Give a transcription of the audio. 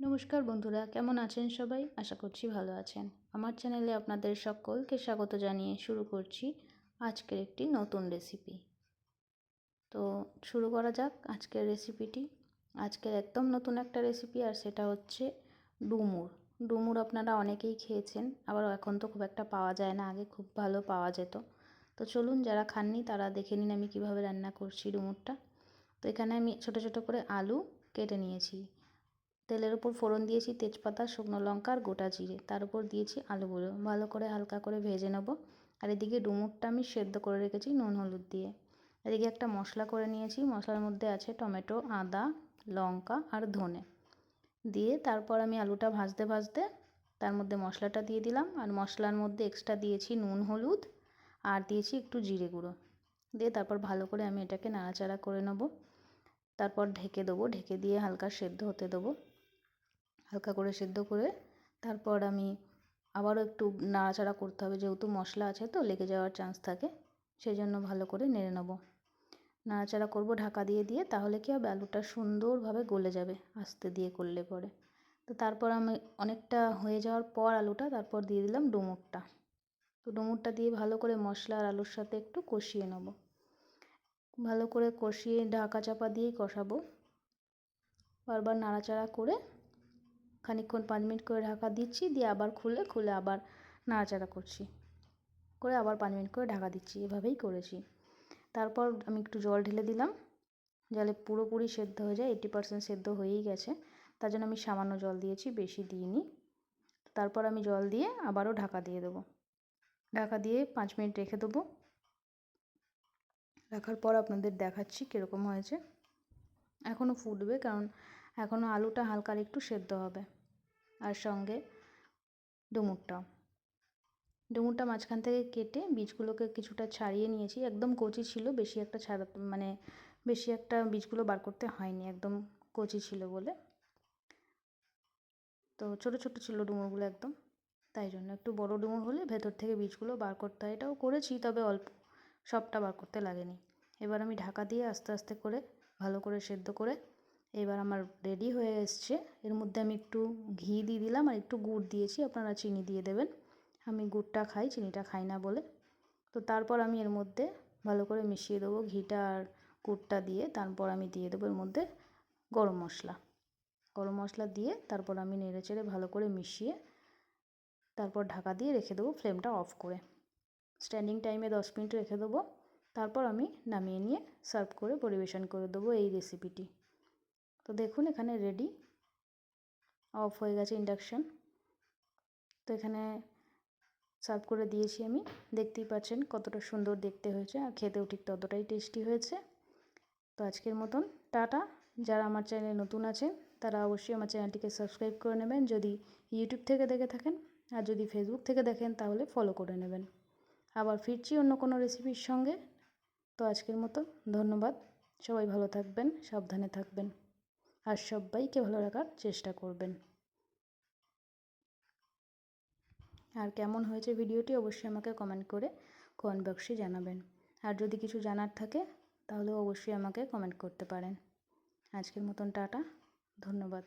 নমস্কার বন্ধুরা, কেমন আছেন সবাই? আশা করছি ভালো আছেন। আমার চ্যানেলে আপনাদের সকলকে স্বাগত জানিয়ে শুরু করছি আজকের একটি নতুন রেসিপি তো শুরু করা যাক আজকের রেসিপিটি আজকের একদম নতুন একটা রেসিপি আর সেটা হচ্ছে ডুমুর। ডুমুর আপনারা অনেকেই খেয়েছেন আবার এখন তো খুব একটা পাওয়া যায় না, আগে খুব ভালো পাওয়া যেত। তো চলুন যারা খাননি তারা দেখে নিন আমি কীভাবে রান্না করছি ডুমুরটা। তো এখানে আমি ছোট ছোট করে আলু কেটে নিয়েছি। তেলের উপর ফোড়ন দিয়েছি তেজপাতা, শুকনো লঙ্কা আর গোটা জিরে। তার উপর দিয়েছি আলুগুলো ভালো করে হালকা করে ভেজে নেব। আর এদিকে ডুমুরটা আমি সেদ্ধ করে রেখেছি নুন হলুদ দিয়ে। এদিকে একটা মশলা করে নিয়েছি। মশলার মধ্যে আছে টমেটো, আদা, লঙ্কা আর ধনে। দিয়ে তারপর আমি আলুটা ভাজতে ভাজতে তার মধ্যে মশলাটা দিয়ে দিলাম। আর মশলার মধ্যে এক্সট্রা দিয়েছি নুন হলুদ আর দিয়েছি একটু জিরে গুঁড়ো। দিয়ে তারপর ভালো করে আমি এটাকে নাড়াচাড়া করে নেব। তারপর ঢেকে দেবো। ঢেকে দিয়ে হালকা সেদ্ধ হতে দেবো। হালকা করে সেদ্ধ করে তারপর আমি আবারও একটু নাড়াচাড়া করতে হবে, যেহেতু মশলা আছে তো, লেগে যাওয়ার চান্স থাকে সেই জন্য ভালো করে নেড়ে নেব। নাড়াচাড়া করব ঢাকা দিয়ে দিয়ে তাহলে কি হবে? আলুটা সুন্দরভাবে গলে যাবে আস্তে দিয়ে করলে পরে। তো তারপর আমি অনেকটা হয়ে যাওয়ার পর আলুটা, তারপর দিয়ে দিলাম ডুমুরটা। তো ডুমুরটা দিয়ে ভালো করে মশলা আর আলুর সাথে একটু কষিয়ে নেব। ভালো করে কষিয়ে ঢাকা চাপা দিয়েই কষাবো। বারবার নাড়াচাড়া করে খানিকক্ষণ পাঁচ মিনিট করে ঢাকা দিচ্ছি, দিয়ে আবার খুলে খুলে আবার নাড়াচাড়া করছি। করে আবার পাঁচ মিনিট করে ঢাকা দিচ্ছি, এভাবেই করেছি। তারপর আমি একটু জল ঢেলে দিলাম। জলে পুরোপুরি সেদ্ধ হয়ে যায় এইটি পার্সেন্ট সেদ্ধ হয়েই গেছে। তার জন্য আমি সামান্য জল দিয়েছি, বেশি দিইনি। তারপর আমি জল দিয়ে আবারও ঢাকা দিয়ে দেবো। ঢাকা দিয়ে পাঁচ মিনিট রেখে দেবো। রাখার পর আপনাদের দেখাচ্ছি কীরকম হয়েছে। এখনও ফুটবে, কারণ এখনও আলুটা হালকা একটু সেদ্ধ হবে। আর সঙ্গে ডুমুরটা। ডুমুরটা মাঝখান থেকে কেটে বীজগুলোকে কিছুটা ছাড়িয়ে নিয়েছি। একদম কচি ছিল, বেশি একটা ছাড়া মানে বেশি একটা বীজগুলো বার করতে হয়নি, একদম কচি ছিল বলে। তো ছোটো ছোটো ছিল ডুমুরগুলো একদম। তাই জন্য একটু বড় ডুমুর হলে ভেতর থেকে বীজগুলো বার করতে হয়। এটাও করেছি, তবে অল্প। সবটা বার করতে লাগেনি। এবার আমি ঢাকা দিয়ে আস্তে আস্তে করে ভালো করে সেদ্ধ করে এবার আমার রেডি হয়ে এসছে। এর মধ্যে আমি একটু ঘি দিয়ে দিলাম আর একটু গুড় দিয়েছি, আপনারা চিনি দিয়ে দেবেন। আমি গুড়টা খাই, চিনিটা খাই না বলে। তো তারপর আমি এর মধ্যে ভালো করে মিশিয়ে দেবো ঘিটা আর গুড়টা দিয়ে। তারপর আমি দিয়ে দেবো এর মধ্যে গরম মশলা। গরম মশলা দিয়ে তারপর আমি নেড়ে চেড়ে ভালো করে মিশিয়ে তারপর ঢাকা দিয়ে রেখে দেবো ফ্লেমটা অফ করে। স্ট্যান্ডিং টাইমে দশ মিনিট রেখে দেবো। তারপর আমি নামিয়ে নিয়ে সার্ভ করে পরিবেশন করে দেবো এই রেসিপিটি তো দেখুন এখানে রেডি অফ হয়ে গেছে ইন্ডাকশান তো এখানে সার্ভ করে দিয়েছি আমি। দেখতেই পাচ্ছেন কতটা সুন্দর দেখতে হয়েছে আর খেতেও ঠিক ততটাই টেস্টি হয়েছে। তো আজকের মতন টাটা। যারা আমার চ্যানেলে নতুন আছেন, তারা অবশ্যই আমার চ্যানেলটিকে সাবস্ক্রাইব করে নেবেন। যদি ইউটিউব থেকে দেখে থাকেন আর যদি ফেসবুক থেকে দেখেন, তাহলে ফলো করে নেবেন। আবার ফিরছি অন্য কোনো রেসিপির সঙ্গে। তো আজকের মতো ধন্যবাদ। সবাই ভালো থাকবেন, সাবধানে থাকবেন। আর সবাইকে ভালো রাখার চেষ্টা করবেন। আর কেমন হয়েছে ভিডিওটি অবশ্যই আমাকে কমেন্ট করে কমেন্ট বক্সে জানাবেন। আর যদি কিছু জানার থাকে তাহলে অবশ্যই আমাকে কমেন্ট করতে পারেন। আজকের মতন টাটা, ধন্যবাদ।